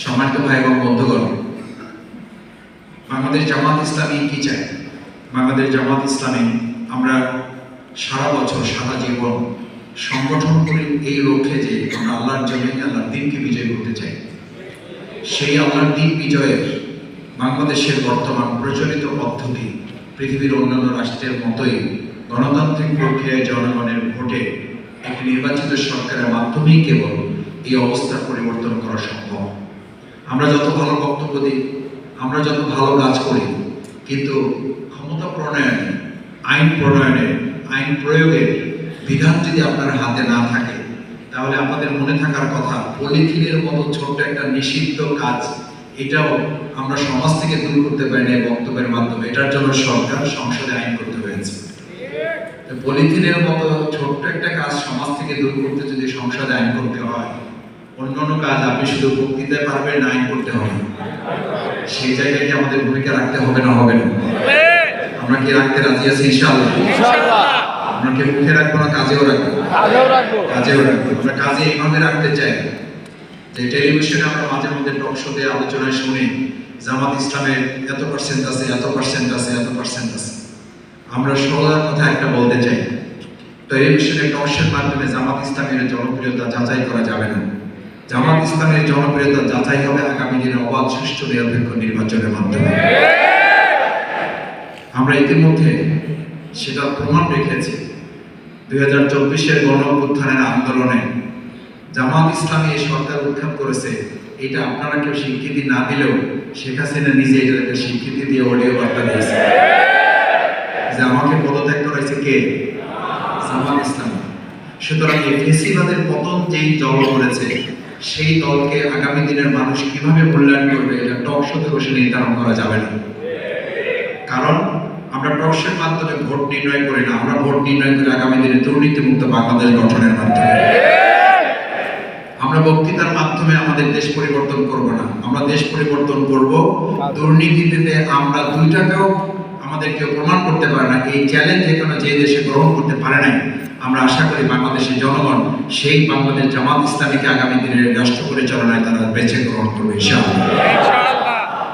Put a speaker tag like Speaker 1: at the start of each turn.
Speaker 1: সম্মানিত ভাই এবং বন্ধুগণ বাংলাদেশ জামাত ইসলামী কি চায়? বাংলাদেশ জামাত ইসলামী, আমরা সারা বছর সারা জীবন সংগঠন করি এই লক্ষ্যে যে আমরা আল্লাহর জন্য আল্লাহর দিনকে বিজয় করতে চাই, সেই আল্লাহর দিন বিজয়ের বাংলাদেশের বর্তমান প্রচলিত পদ্ধতি পৃথিবীর অন্যান্য রাষ্ট্রের মতোই গণতান্ত্রিক প্রক্রিয়ায় জনগণের ভোটে একটি নির্বাচিত সরকারের মাধ্যমেই কেবল এই অবস্থার পরিবর্তন করা সম্ভব। আমরা যত ভালো বক্তব্য দিই, আমরা যত ভালো কাজ করি, কিন্তু ক্ষমতা প্রণয়নে, আইন প্রণয়নে, আইন প্রয়োগের বিধান যদি আপনার হাতে না থাকে, তাহলে আপনাদের মনে থাকার কথা, পলিথিনের মতো ছোট্ট একটা নিষিদ্ধ কাজ, এটাও আমরা সমাজ থেকে দূর করতে পারি না বক্তব্যের মাধ্যমে। এটার জন্য সরকার সংসদে আইন করতে হয়েছে। পলিথিনের মতো ছোট্ট একটা কাজ সমাজ থেকে দূর করতে যদি সংসদে আইন করতে হয় অন্যান্য কাজ আপনি শুধু বক্তৃতায় পারবেন না আইন করতে হবে। সেই জায়গায় কি আমাদের ভূমিকা রাখতে হবে না হবে না। আমরা কি রাখতে রাজি আছি ইনশাআল্লাহ?
Speaker 2: ইনশাআল্লাহ।
Speaker 1: আমরা কি মুখে রাখব না কাজেও রাখব? কাজেও রাখব। আমরা কাজে এইভাবে রাখতে চাই। যে টেলিভিশনে আমরা মাঝে মধ্যে টক শোতে আলোচনায় শুনি জামাত ইসলামের এত পার্সেন্ট আছে এত পার্সেন্ট আছে এত পার্সেন্ট আছে। আমরা সোলার কথা একটা বলতে চাই। টেলিভিশনে টক শোর মাধ্যমে জামাত ইসলামের জনপ্রিয়তা যাচাই করা যাবে না। জামাত ইসলামের জনপ্রিয়তা যাচাই হবে আগামী দিনে অবাধ সুষ্ঠু নিরপেক্ষ নির্বাচনের মাধ্যমে। আমরা ইতিমধ্যে সেটা প্রমাণ রেখেছি। দুই হাজার চব্বিশের গণ আন্দোলনে জামাত ইসলামী এই সরকার উৎখাত করেছে। এটা আপনারা কেউ স্বীকৃতি না দিলেও শেখ হাসিনা নিজে এটাকে স্বীকৃতি দিয়ে অডিও বার্তা দিয়েছে। যে আমাকে পদত্যাগ করেছে কে? জামাত ইসলামী। সুতরাং এই ফেসিবাদের পতন যেই দল করেছে সেই দলকে আগামী দিনের মানুষ কীভাবে মূল্যায়ন করবে এটা টক শোতে বসে নির্ধারণ করা যাবে না। কারণ আমরা টকশের মাধ্যমে ভোট নির্ণয় করি না, আমরা ভোট নির্ণয় করি আগামী দিনে দুর্নীতিমুক্ত বাংলাদেশ গঠনের মাধ্যমে। আমরা বক্তৃতার মাধ্যমে আমাদের দেশ পরিবর্তন করব না। আমরা দেশ পরিবর্তন করব, দুর্নীতিতে আমরা দুই টাকাও আমাদের কেউ প্রমাণ করতে পারে না, এই চ্যালেঞ্জ এখানে যে দেশে গ্রহণ করতে পারে নাই, আমরা আশা করি বাংলাদেশের জনগণ সেই বাংলাদেশ জামাত ইসলামীকে আগামী দিনের রাষ্ট্র পরিচালনায় তারা বেছে গ্রহণ করবে, ইনশাআল্লাহ।